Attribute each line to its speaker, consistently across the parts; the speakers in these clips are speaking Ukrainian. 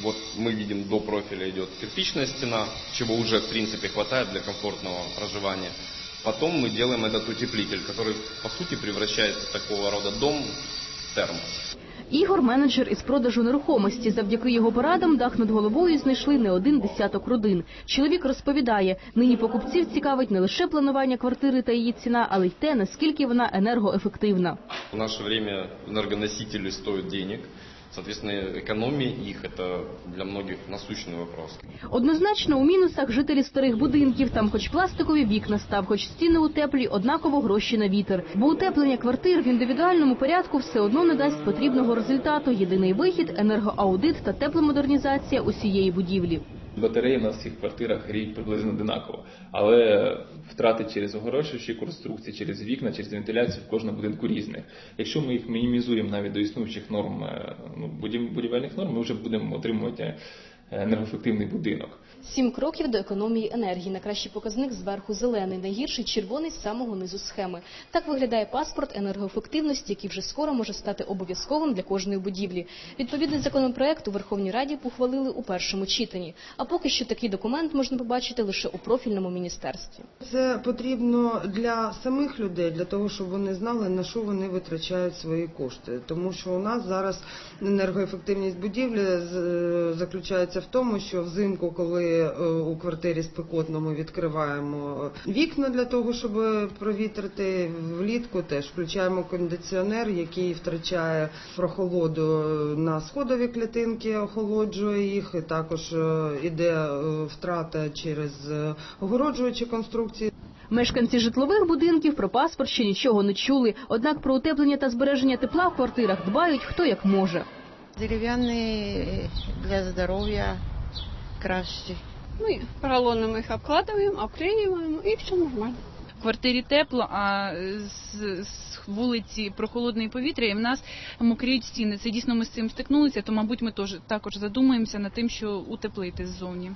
Speaker 1: Вот мы видим, до профиля идет кирпичная стена, чего уже в принципе хватает для комфортного проживания. Потом мы делаем этот утеплитель, который по сути превращает такого рода дом в термос.
Speaker 2: Ігор менеджер із продажу нерухомості. Завдяки його порадам дах над головою знайшли не один десяток родин. Чоловік розповідає, нині покупців цікавить не лише планування квартири та її ціна, але й те, наскільки вона енергоефективна.
Speaker 1: В наше время энергоносители стоят денег, соответственно, экономия их это для многих насущный вопрос.
Speaker 2: Однозначно у мінусах жителі старих будинків. Там хоч пластикові вікна став, хоч стіни утеплі, однаково гроші на вітер. Бо утеплення квартир в індивідуальному порядку все одно не дасть потрібного результату. Єдиний вихід енергоаудит та тепломодернізація усієї будівлі.
Speaker 3: Батареї в нас в всіх квартирах гріють приблизно одинаково, але втрати через огорошуючі конструкції, через вікна, через вентиляцію в кожному будинку різних. Якщо ми їх мінімізуємо навіть до існуючих норм е, ну, будівельних норм, ми вже будемо отримувати енергоефективний будинок.
Speaker 2: Сім кроків до економії енергії. Найкращий показник зверху зелений, найгірший червоний з самого низу схеми. Так виглядає паспорт енергоефективності, який вже скоро може стати обов'язковим для кожної будівлі. Відповідний законопроект у Верховній Раді ухвалили у першому читанні. А поки що такий документ можна побачити лише у профільному міністерстві.
Speaker 4: Це потрібно для самих людей, для того, щоб вони знали, на що вони витрачають свої кошти. Тому що у нас зараз енергоефективність будівлі з- заключається в тому, що взимку, коли е, у квартирі спекотно ми відкриваємо вікна для того, щоб провітрити, влітку теж включаємо кондиціонер, який втрачає прохолоду на сходові клітинки, охолоджує їх, і також е, іде е, втрата через е, огороджуючі конструкції.
Speaker 2: Мешканці житлових будинків про паспорт ще нічого не чули. Однак про утеплення та збереження тепла в квартирах дбають хто як може.
Speaker 5: Дерев'яний для здоров'я краще.
Speaker 6: Ми поролоном їх обкладуємо, обклеюємо і все нормально.
Speaker 7: Квартирі тепло, а з, з вулиці прохолодне повітря, і в нас мокріють стіни. Це дійсно ми з цим стикнулися, то, мабуть, ми теж також задумаємося над тим, що утеплити ззовні.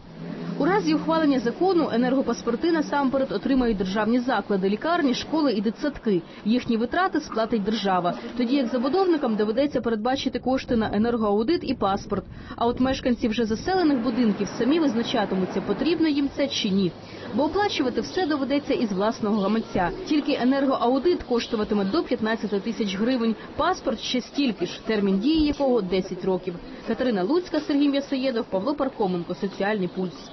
Speaker 2: У разі ухвалення закону енергопаспорти насамперед отримають державні заклади, лікарні, школи і дитсадки. Їхні витрати сплатить держава. Тоді як забудовникам доведеться передбачити кошти на енергоаудит і паспорт. А от мешканці вже заселених будинків самі визначатимуться, потрібно їм це чи ні. Бо оплачувати все доведеться із власного гаманця. Тільки енергоаудит коштуватиме до 15 тисяч гривень. Паспорт ще стільки ж, термін дії якого 10 років. Катерина Луцька, Сергій М'ясоєдов, Павло Пархоменко. Соціальний пульс.